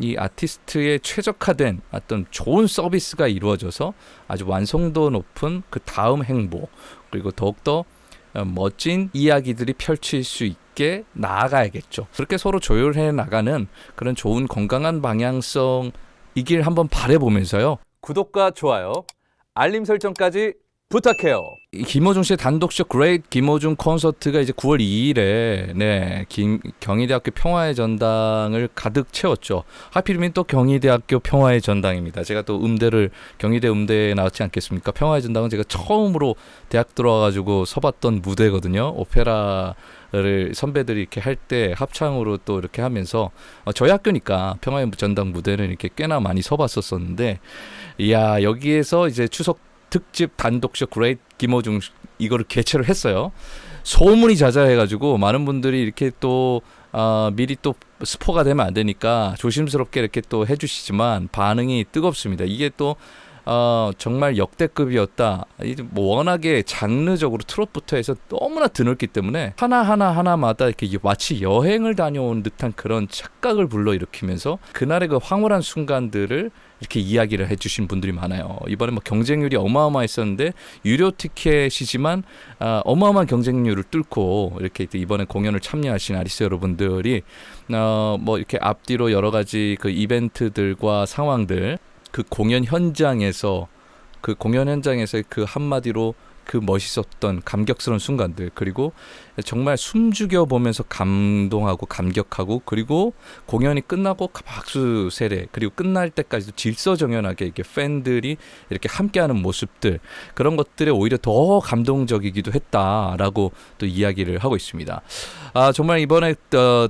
이 아티스트의 최적화된 어떤 좋은 서비스가 이루어져서 아주 완성도 높은 그 다음 행보 그리고 더욱더 어, 멋진 이야기들이 펼칠 수 있게 나아가야겠죠. 그렇게 서로 조율해 나가는 그런 좋은 건강한 방향성 이길 한번 바래보면서요. 구독과 좋아요, 알림 설정까지 부탁해요. 이 김호중 씨의 단독쇼 그레이트 김호중 콘서트가 이제 9월 2일에 네 김, 경희대학교 평화의 전당을 가득 채웠죠. 하필이면 또 경희대학교 평화의 전당입니다. 제가 또 음대를 경희대 음대에 나왔지 않겠습니까? 평화의 전당은 제가 처음으로 대학 들어와 가지고 서봤던 무대거든요. 오페라 를 선배들이 이렇게 할 때 합창으로 또 이렇게 하면서 어, 저희 학교니까 평화의 전당 무대는 이렇게 꽤나 많이 서봤었었는데 이야 여기에서 이제 추석 특집 단독쇼 그레이트 김호중 이거를 개최를 했어요. 소문이 자자해가지고 많은 분들이 이렇게 또 어, 미리 또 스포가 되면 안 되니까 조심스럽게 이렇게 또 해주시지만 반응이 뜨겁습니다. 이게 또 어, 정말 역대급이었다. 뭐 워낙에 장르적으로 트롯부터 해서 너무나 드넓기 때문에 하나하나 하나마다 이렇게 마치 여행을 다녀온 듯한 그런 착각을 불러일으키면서 그날의 그 황홀한 순간들을 이렇게 이야기를 해주신 분들이 많아요. 이번에 뭐 경쟁률이 어마어마했었는데 유료 티켓이지만 아, 어마어마한 경쟁률을 뚫고 이렇게 이번에 공연을 참여하신 아리스 여러분들이 어, 뭐 이렇게 앞뒤로 여러 가지 그 이벤트들과 상황들 그 공연 현장에서 그 공연 현장에서 그 한마디로 그 멋있었던 감격스러운 순간들 그리고 정말 숨죽여 보면서 감동하고 감격하고 그리고 공연이 끝나고 박수 세례 그리고 끝날 때까지도 질서정연하게 이렇게 팬들이 이렇게 함께하는 모습들 그런 것들에 오히려 더 감동적이기도 했다라고 또 이야기를 하고 있습니다. 아 정말 이번에 어,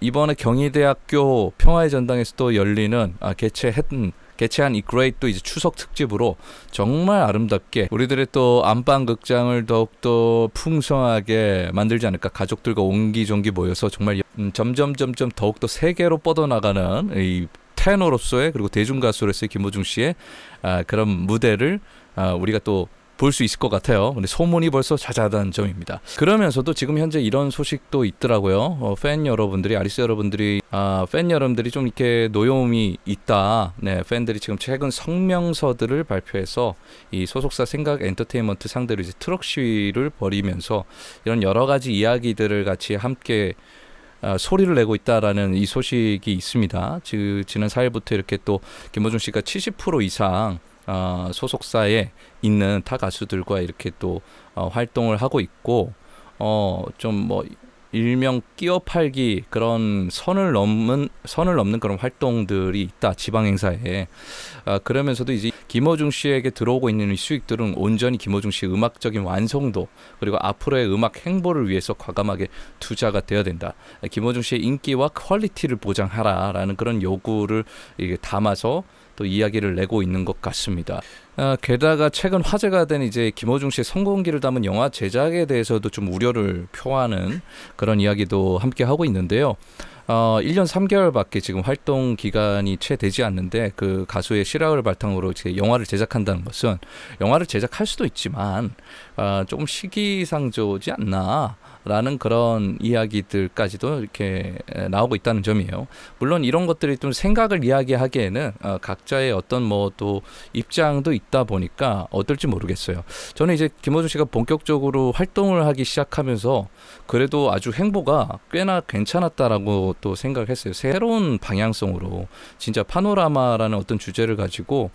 이번에 경희대학교 평화의 전당에서 또 열리는 아, 개최했던 개최한 이 그레이트 이제 추석 특집으로 정말 아름답게 우리들의 또 안방 극장을 더욱더 풍성하게 만들지 않을까. 가족들과 옹기종기 모여서 정말 음, 점점 점점 더욱더 세계로 뻗어나가는 이 테너로서의 그리고 대중 가수로서의 김호중 씨의 아, 그런 무대를 아, 우리가 또 볼 수 있을 것 같아요. 근데 소문이 벌써 자자한 점입니다. 그러면서도 지금 현재 이런 소식도 있더라고요. 어, 팬 여러분들이 아리스 여러분들이 아, 팬 여러분들이 좀 이렇게 노여움이 있다. 네, 팬들이 지금 최근 성명서들을 발표해서 이 소속사 생각 엔터테인먼트 상대로 이제 트럭 시위를 벌이면서 이런 여러 가지 이야기들을 같이 함께 어, 소리를 내고 있다라는 이 소식이 있습니다. 지, 지난 4일부터 이렇게 또 김호중 씨가 70% 이상 어, 소속사에 있는 타 가수들과 이렇게 또 어, 활동을 하고 있고 어, 좀 뭐 일명 끼어 팔기 그런 선을 넘는 선을 넘는 그런 활동들이 있다 지방 행사에. 아, 그러면서도 이제 김호중 씨에게 들어오고 있는 이 수익들은 온전히 김호중 씨의 음악적인 완성도 그리고 앞으로의 음악 행보를 위해서 과감하게 투자가 되어야 된다. 김호중 씨의 인기와 퀄리티를 보장하라라는 그런 요구를 담아서 또 이야기를 내고 있는 것 같습니다. 아, 게다가 최근 화제가 된 이제 김호중 씨의 성공기를 담은 영화 제작에 대해서도 좀 우려를 표하는 그런 이야기도 함께 하고 있는데요. 어, 1년 3개월밖에 지금 활동 기간이 채 되지 않는데 그 가수의 실학을 바탕으로 이제 영화를 제작한다는 것은 영화를 제작할 수도 있지만 어, 조금 시기상조지 않나. 라는 그런 이야기들까지도 이렇게 나오고 있다는 점이에요. 물론 이런 것들이 좀 생각을 이야기하기에는 어, 각자의 어떤 뭐 또 입장도 있다 보니까 어떨지 모르겠어요. 저는 이제 김호중 씨가 본격적으로 활동을 하기 시작하면서 그래도 아주 행보가 꽤나 괜찮았다라고 또 생각을 했어요. 새로운 방향성으로 진짜 파노라마라는 어떤 주제를 가지고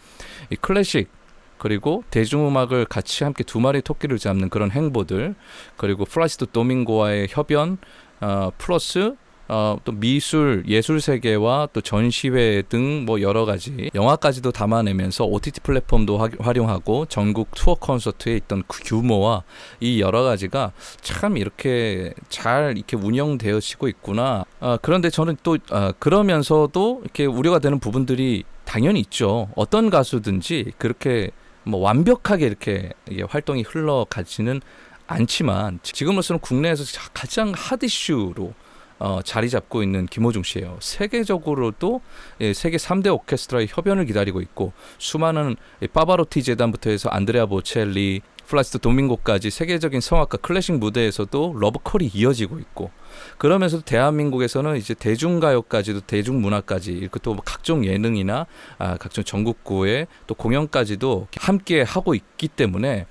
이 클래식 그리고 대중음악을 같이 함께 두 마리 토끼를 잡는 그런 행보들 그리고 프라이스트 도밍고와의 협연 어, 플러스 어, 또 미술, 예술 세계와 또 전시회 등 뭐 여러 가지 영화까지도 담아내면서 OTT 플랫폼도 화, 활용하고 전국 투어 콘서트에 있던 그 규모와 이 여러 가지가 참 이렇게 잘 이렇게 운영되어지고 있구나. 아, 그런데 저는 또 아, 그러면서도 이렇게 우려가 되는 부분들이 당연히 있죠. 어떤 가수든지 그렇게 뭐 완벽하게 이렇게 활동이 흘러가지는 않지만 지금으로서는 국내에서 가장 핫 이슈로 어, 자리 잡고 있는 김호중 씨예요. 세계적으로도 예, 세계 3대 오케스트라의 협연을 기다리고 있고 수많은 예, 파바로티 재단부터 해서 안드레아 보첼리, 플라스트 도밍고까지 세계적인 성악가 클래식 무대에서도 러브콜이 이어지고 있고 그러면서 대한민국에서는 이제 대중가요까지도 대중문화까지 이렇게 또뭐 각종 예능이나 아, 각종 전국구의 또 공연까지도 함께 하고 있기 때문에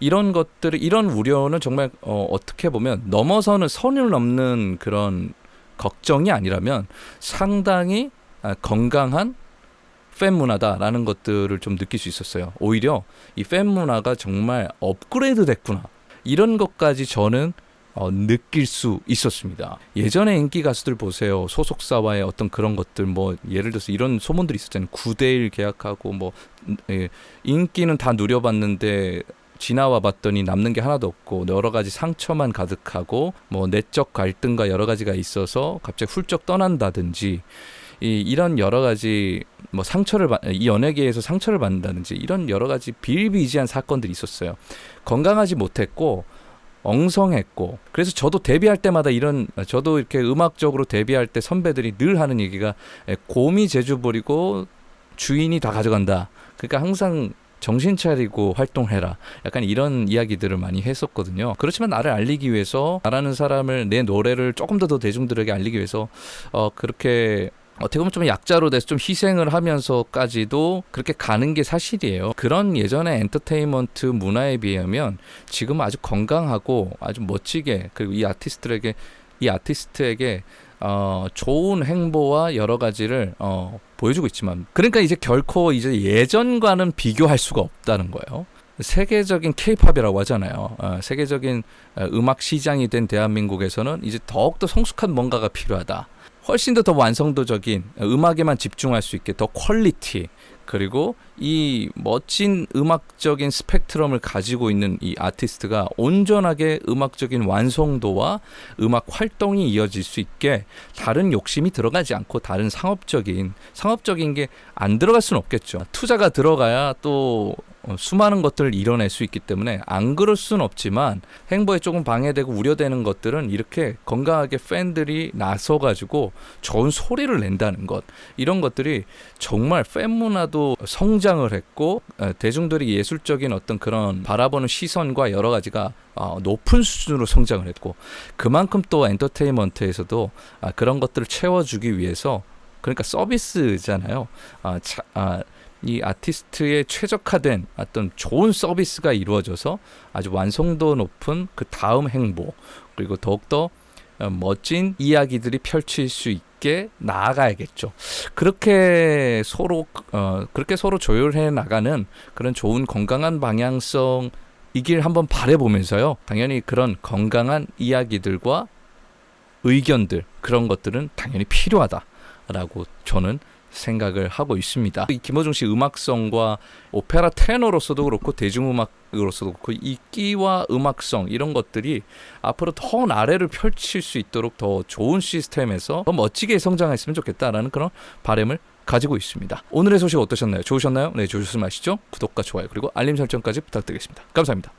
이런 것들을 이런 우려는 정말 어, 어떻게 보면 넘어서는 선을 넘는 그런 걱정이 아니라면 상당히 아, 건강한 팬 문화다라는 것들을 좀 느낄 수 있었어요. 오히려 이 팬 문화가 정말 업그레이드 됐구나. 이런 것까지 저는 어, 느낄 수 있었습니다. 예전에 인기 가수들 보세요. 소속사와의 어떤 그런 것들 뭐 예를 들어서 이런 소문들이 있었잖아요. 9대1 계약하고 뭐 예, 인기는 다 누려봤는데 지나와 봤더니 남는 게 하나도 없고 여러 가지 상처만 가득하고 뭐 내적 갈등과 여러 가지가 있어서 갑자기 훌쩍 떠난다든지 이 이런 여러 가지 뭐 상처를 받, 이 연예계에서 상처를 받는다든지 이런 여러 가지 비일비재한 사건들이 있었어요. 건강하지 못했고 엉성했고 그래서 저도 데뷔할 때마다 이런 저도 이렇게 음악적으로 데뷔할 때 선배들이 늘 하는 얘기가 에, 곰이 제주 부리고 주인이 다 가져간다. 그러니까 항상 정신 차리고 활동해라. 약간 이런 이야기들을 많이 했었거든요. 그렇지만 나를 알리기 위해서 나라는 사람을 내 노래를 조금 더 더 대중들에게 알리기 위해서 어 그렇게 어떻게 보면 좀 약자로 돼서 좀 희생을 하면서까지도 그렇게 가는 게 사실이에요. 그런 예전의 엔터테인먼트 문화에 비하면 지금 아주 건강하고 아주 멋지게 그리고 이 아티스트에게 이 아티스트에게 어, 좋은 행보와 여러 가지를 어, 보여주고 있지만 그러니까 이제 결코 이제 예전과는 비교할 수가 없다는 거예요. 세계적인 케이팝이라고 하잖아요. 어, 세계적인 어, 음악 시장이 된 대한민국에서는 이제 더욱더 성숙한 뭔가가 필요하다. 훨씬 더 더 완성도적인 음악에만 집중할 수 있게 더 퀄리티 그리고 이 멋진 음악적인 스펙트럼을 가지고 있는 이 아티스트가 온전하게 음악적인 완성도와 음악 활동이 이어질 수 있게 다른 욕심이 들어가지 않고 다른 상업적인 상업적인 게 안 들어갈 수는 없겠죠. 투자가 들어가야 또 어, 수많은 것들을 이뤄낼 수 있기 때문에 안 그럴 수는 없지만 행보에 조금 방해되고 우려되는 것들은 이렇게 건강하게 팬들이 나서 가지고 좋은 소리를 낸다는 것 이런 것들이 정말 팬 문화도 성장을 했고 어, 대중들이 예술적인 어떤 그런 바라보는 시선과 여러 가지가 어, 높은 수준으로 성장을 했고 그만큼 또 엔터테인먼트에서도 아, 그런 것들을 채워주기 위해서 그러니까 서비스잖아요. 아, 차, 아, 이 아티스트의 최적화된 어떤 좋은 서비스가 이루어져서 아주 완성도 높은 그 다음 행보 그리고 더욱더 어, 멋진 이야기들이 펼칠 수 있게 나아가야겠죠. 그렇게 서로 어, 그렇게 서로 조율해 나가는 그런 좋은 건강한 방향성 이길 한번 바래보면서요. 당연히 그런 건강한 이야기들과 의견들 그런 것들은 당연히 필요하다라고 저는 생각을 하고 있습니다. 이 김호중 씨 음악성과 오페라 테너로서도 그렇고 대중음악으로서도 그렇고 이 끼와 음악성 이런 것들이 앞으로 더 나래를 펼칠 수 있도록 더 좋은 시스템에서 더 멋지게 성장했으면 좋겠다라는 그런 바람을 가지고 있습니다. 오늘의 소식 어떠셨나요? 좋으셨나요? 네, 좋으셨으면 아시죠? 구독과 좋아요 그리고 알림 설정까지 부탁드리겠습니다. 감사합니다.